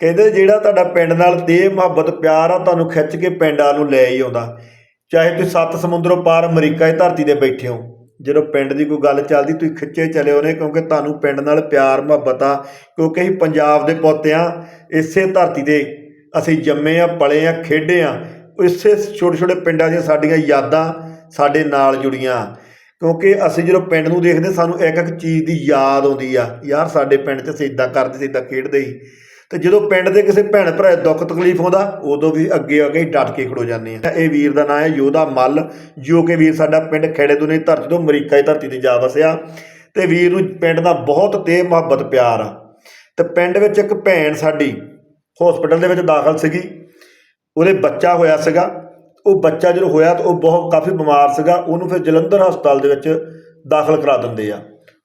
ਕਹਿੰਦੇ ਜਿਹੜਾ ਤੁਹਾਡਾ ਪਿੰਡ ਨਾਲ ਤੇ ਮੁਹੱਬਤ, ਪਿਆਰ ਆ, ਤੁਹਾਨੂੰ ਖਿੱਚ ਕੇ ਪਿੰਡਾਂ ਨੂੰ ਲੈ ਹੀ ਆਉਂਦਾ। ਚਾਹੇ ਤੁਸੀਂ ਸੱਤ ਸਮੁੰਦਰੋਂ ਪਾਰ ਅਮਰੀਕਾ ਦੀ ਧਰਤੀ ਤੇ ਬੈਠੇ ਹੋ, ਜਦੋਂ ਪਿੰਡ ਦੀ ਕੋਈ ਗੱਲ ਚੱਲਦੀ, ਤੁਸੀਂ ਖਿੱਚੇ ਚਲੇ ਆਉਨੇ ਕਿਉਂਕਿ ਤੁਹਾਨੂੰ ਪਿੰਡ ਨਾਲ ਪਿਆਰ, ਮੁਹੱਬਤ ਆ, ਕਿਉਂਕਿ ਅਸੀਂ ਪੰਜਾਬ ਦੇ ਪੁੱਤ ਆ, ਇਸੇ ਧਰਤੀ ਤੇ ਅਸੀਂ ਜੰਮੇ ਆ, ਪਲੇ ਆ, ਖੇਡੇ ਆ, ਇਸੇ ਛੋਟੇ ਛੋਟੇ ਪਿੰਡਾਂ ਦੀਆਂ ਸਾਡੀਆਂ ਯਾਦਾਂ ਸਾਡੇ ਨਾਲ ਜੁੜੀਆਂ। ਕਿਉਂਕਿ ਅਸੀਂ ਜਦੋਂ ਪਿੰਡ ਨੂੰ ਦੇਖਦੇ, ਸਾਨੂੰ ਇੱਕ ਇੱਕ ਚੀਜ਼ ਦੀ ਯਾਦ ਆਉਂਦੀ ਆ, ਯਾਰ, ਸਾਡੇ ਪਿੰਡ 'ਚ ਅਸੀਂ ਇਦਾਂ ਕਰਦੇ ਸੀ ਇਦਾਂ ਖੇਡਦੇ ਸੀ। ਤੇ ਜਦੋਂ ਪਿੰਡ ਦੇ ਕਿਸੇ ਭੈਣ ਭਰਾ ਦੁੱਖ ਤਕਲੀਫ ਆਉਂਦਾ, ਉਦੋਂ ਵੀ ਅੱਗੇ ਆ ਕੇ ਅਸੀਂ ਡਟ ਕੇ ਖੜੋ ਜਾਂਦੇ ਆ ਇਹ ਵੀਰ ਦਾ ਨਾਮ ਹੈ ਯੋਧਾ ਮੱਲ, ਜੋ ਕਿ ਵੀਰ ਸਾਡਾ ਪਿੰਡ ਖੇੜੇ ਦੁਨੇ ਧਰਤੀ ਤੋਂ ਅਮਰੀਕਾ ਦੀ ਧਰਤੀ ਤੇ ਜਾ ਵਸਿਆ ਤੇ ਵੀਰ ਨੂੰ ਪਿੰਡ ਦਾ ਬਹੁਤ ਤੇ ਮੁਹੱਬਤ, ਪਿਆਰ ਆ। ਤੇ ਪਿੰਡ ਵਿੱਚ ਇੱਕ ਭੈਣ ਸਾਡੀ ਹਸਪੀਟਲ ਦੇ ਵਿੱਚ ਦਾਖਲ ਸੀਗੀ। ਉਹਦੇ ਬੱਚਾ ਹੋਇਆ ਸੀਗਾ। ਉਹ ਬੱਚਾ ਜਦੋਂ ਹੋਇਆ ਤਾਂ ਉਹ ਬਹੁਤ, ਕਾਫੀ ਬਿਮਾਰ ਸੀਗਾ। ਉਹਨੂੰ ਫਿਰ ਜਲੰਧਰ ਹਸਪਤਾਲ ਦੇ ਵਿੱਚ ਦਾਖਲ ਕਰਾ ਦਿੰਦੇ ਆ।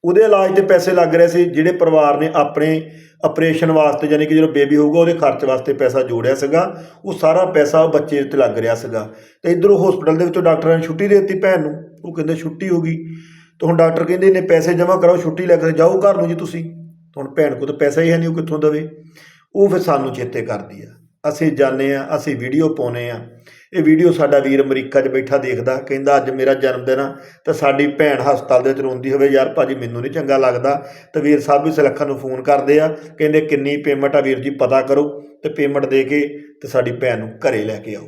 ਉਹਦੇ ਇਲਾਜ ਤੇ ਪੈਸੇ ਲੱਗ ਰਹੇ ਸੀ, ਜਿਹੜੇ ਪਰਿਵਾਰ ਨੇ ਆਪਣੇ ਆਪਰੇਸ਼ਨ ਵਾਸਤੇ ਯਾਨੀ ਕਿ ਜਦੋਂ ਬੇਬੀ ਹੋਊਗਾ, ਉਹਦੇ ਖਰਚ ਵਾਸਤੇ ਪੈਸਾ ਜੋੜਿਆ ਸੀਗਾ। ਉਹ ਸਾਰਾ ਪੈਸਾ ਬੱਚੇ 'ਤੇ ਲੱਗ ਰਿਹਾ ਸੀਗਾ। ਤੇ ਇਧਰੋਂ ਹਸਪੀਟਲ ਦੇ ਵਿੱਚੋਂ ਡਾਕਟਰਾਂ ਨੇ ਛੁੱਟੀ ਦੇ ਦਿੱਤੀ ਭੈਣ ਨੂੰ। ਉਹ ਕਹਿੰਦੇ ਛੁੱਟੀ ਹੋ ਗਈ। ਤੇ ਹੁਣ ਡਾਕਟਰ ਕਹਿੰਦੇ ਇਹਨੇ ਪੈਸੇ ਜਮ੍ਹਾਂ ਕਰਾਓ, ਛੁੱਟੀ ਲੈ ਕੇ ਜਾਓ ਘਰ ਨੂੰ ਜੀ ਤੁਸੀਂ। ਹੁਣ ਭੈਣ ਕੋਲ ਤਾਂ ਪੈਸਾ ਹੀ ਹੈ ਨਹੀਂ, ਉਹ ਕਿੱਥੋਂ ਦੇਵੇ? ਉਹ ਫਿਰ ਸਾਨੂੰ ਚੇਤੇ ਕਰਦੀ ਆ। ਅਸੀਂ ਜਾਂਦੇ ਆ ਅਸੀਂ ਵੀਡੀਓ ਪਾਉਨੇ ਆ ਇਹ ਵੀਡੀਓ ਸਾਡਾ ਵੀਰ ਅਮਰੀਕਾ 'ਚ ਬੈਠਾ ਦੇਖਦਾ, ਕਹਿੰਦਾ ਅੱਜ ਮੇਰਾ ਜਨਮ ਦਿਨ ਆ, ਤਾਂ ਸਾਡੀ ਭੈਣ ਹਸਪਤਾਲ ਦੇ ਵਿੱਚ ਰੋਂਦੀ ਹੋਵੇ, ਯਾਰ ਭਾਜੀ, ਮੈਨੂੰ ਨਹੀਂ ਚੰਗਾ ਲੱਗਦਾ। ਤੇ ਵੀਰ ਸਾਹਿਬ ਵੀ ਸੁਲੱਖਣ ਨੂੰ ਫੋਨ ਕਰਦੇ ਆ, ਕਹਿੰਦੇ, ਕਿੰਨੀ ਪੇਮੈਂਟ ਆ ਵੀਰ ਜੀ, ਪਤਾ ਕਰੋ। ਤੇ ਪੇਮੈਂਟ ਦੇ ਕੇ ਤੇ ਸਾਡੀ ਭੈਣ ਨੂੰ ਘਰੇ ਲੈ ਕੇ ਆਓ।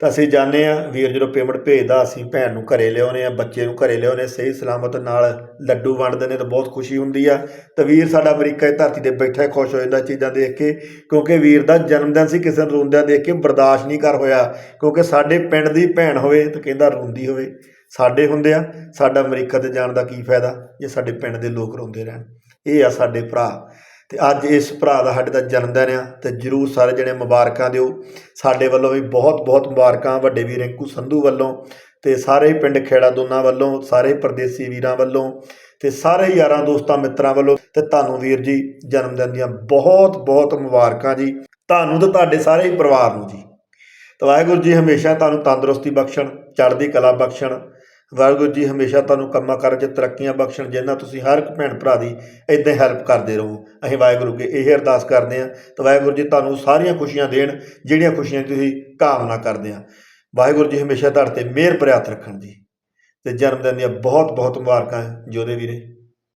ਤਾਂ ਅਸੀਂ ਜਾਣੇ ਆ ਵੀਰ ਜਦੋਂ ਪੇਮੈਂਟ ਭੇਜਦਾ, ਅਸੀਂ ਭੈਣ ਨੂੰ ਘਰੇ ਲਿਆਉਨੇ ਆ ਬੱਚੇ ਨੂੰ ਘਰੇ ਲਿਆਉਨੇ ਸਹੀ ਸਲਾਮਤ ਨਾਲ ਲੱਡੂ ਵੰਡਦੇ ਨੇ ਤਾਂ ਬਹੁਤ ਖੁਸ਼ੀ ਹੁੰਦੀ ਆ। ਤਾਂ ਵੀਰ ਸਾਡਾ ਅਮਰੀਕਾ ਦੀ ਧਰਤੀ ਤੇ ਬੈਠਾ ਖੁਸ਼ ਹੋ ਜਾਂਦਾ ਚੀਜ਼ਾਂ ਦੇਖ ਕੇ, ਕਿਉਂਕਿ ਵੀਰ ਦਾ ਜਨਮ ਦਿਨ ਸੀ, ਕਿਸੇ ਨੂੰ ਰੋਂਦਿਆਂ ਦੇਖ ਕੇ ਬਰਦਾਸ਼ਤ ਨਹੀਂ ਕਰ ਹੋਇਆ। ਕਿਉਂਕਿ ਸਾਡੇ ਪਿੰਡ ਦੀ ਭੈਣ ਹੋਵੇ ਤਾਂ ਕਹਿੰਦਾ ਰੋਂਦੀ ਹੋਵੇ। ਸਾਡੇ ਹੁੰਦੇ ਆ, ਸਾਡਾ ਅਮਰੀਕਾ ਤੇ ਜਾਣ ਦਾ ਕੀ ਫਾਇਦਾ? ਜੇ ਸਾਡੇ ਪਿੰਡ ਦੇ ਲੋਕ ਰੋਂਦੇ ਰਹਿਣ। ਇਹ ਆ ਸਾਡੇ ਭਰਾ। ਤੇ ਅੱਜ ਇਸ ਭਰਾ ਦਾ ਸਾਡੇ ਦਾ ਜਨਮ ਦਿਨ ਆ ਤੇ ਜਰੂਰ ਸਾਰੇ ਜਣੇ ਮੁਬਾਰਕਾਂ ਦਿਓ। ਸਾਡੇ ਵੱਲੋਂ ਵੀ ਬਹੁਤ ਬਹੁਤ ਮੁਬਾਰਕਾਂ ਵੱਡੇ ਵੀਰ ਰਿੰਕੂ ਸੰਧੂ ਵੱਲੋਂ ਤੇ ਸਾਰੇ ਪਿੰਡ ਖੇੜਾ ਦੋਨਾਂ ਵੱਲੋਂ, ਸਾਰੇ ਪਰਦੇਸੀ ਵੀਰਾਂ ਵੱਲੋਂ ਤੇ ਸਾਰੇ ਯਾਰਾਂ ਦੋਸਤਾਂ ਮਿੱਤਰਾਂ ਵੱਲੋਂ ਤੇ ਤੁਹਾਨੂੰ ਵੀਰ ਜੀ ਜਨਮ ਦਿਨ ਦੀਆਂ ਬਹੁਤ ਬਹੁਤ ਮੁਬਾਰਕਾਂ ਜੀ। ਤੁਹਾਨੂੰ ਤੇ ਤੁਹਾਡੇ ਸਾਰੇ ਹੀ ਪਰਿਵਾਰ ਨੂੰ ਜੀ। ਤਾਂ ਵਾਹਿਗੁਰੂ ਜੀ ਹਮੇਸ਼ਾ ਤੁਹਾਨੂੰ ਤੰਦਰੁਸਤੀ ਬਖਸ਼ਣ, ਚੜ੍ਹਦੀ ਕਲਾ ਬਖਸ਼ਣ ਵਾਹਿਗੁਰੂ ਜੀ ਹਮੇਸ਼ਾ ਤੁਹਾਨੂੰ ਕੰਮਾਂ ਕਾਰਾਂ 'ਚ ਤਰੱਕੀਆਂ ਬਖਸ਼ਣ ਜਿੰਨਾ ਤੁਸੀਂ ਹਰ ਇੱਕ ਭੈਣ ਭਰਾ ਦੀ ਇਦਾਂ ਹੈਲਪ ਕਰਦੇ ਰਹੋ। ਅਸੀਂ ਵਾਹਿਗੁਰੂ ਅੱਗੇ ਇਹ ਅਰਦਾਸ ਕਰਦੇ ਹਾਂ ਤਾਂ ਵਾਹਿਗੁਰੂ ਜੀ ਤੁਹਾਨੂੰ ਸਾਰੀਆਂ ਖੁਸ਼ੀਆਂ ਦੇਣ, ਜਿਹੜੀਆਂ ਖੁਸ਼ੀਆਂ ਤੁਸੀਂ ਕਾਮਨਾ ਕਰਦੇ ਆ ਵਾਹਿਗੁਰੂ ਜੀ ਹਮੇਸ਼ਾ ਤੁਹਾਡੇ ਤੇ ਮਿਹਰ ਭਰਿਆ ਰੱਖਣ ਜੀ। ਤੇ ਜਨਮ ਦਿਨ ਦੀਆਂ ਬਹੁਤ ਬਹੁਤ ਮੁਬਾਰਕਾਂ ਜੋਦੇ ਵੀਰੇ।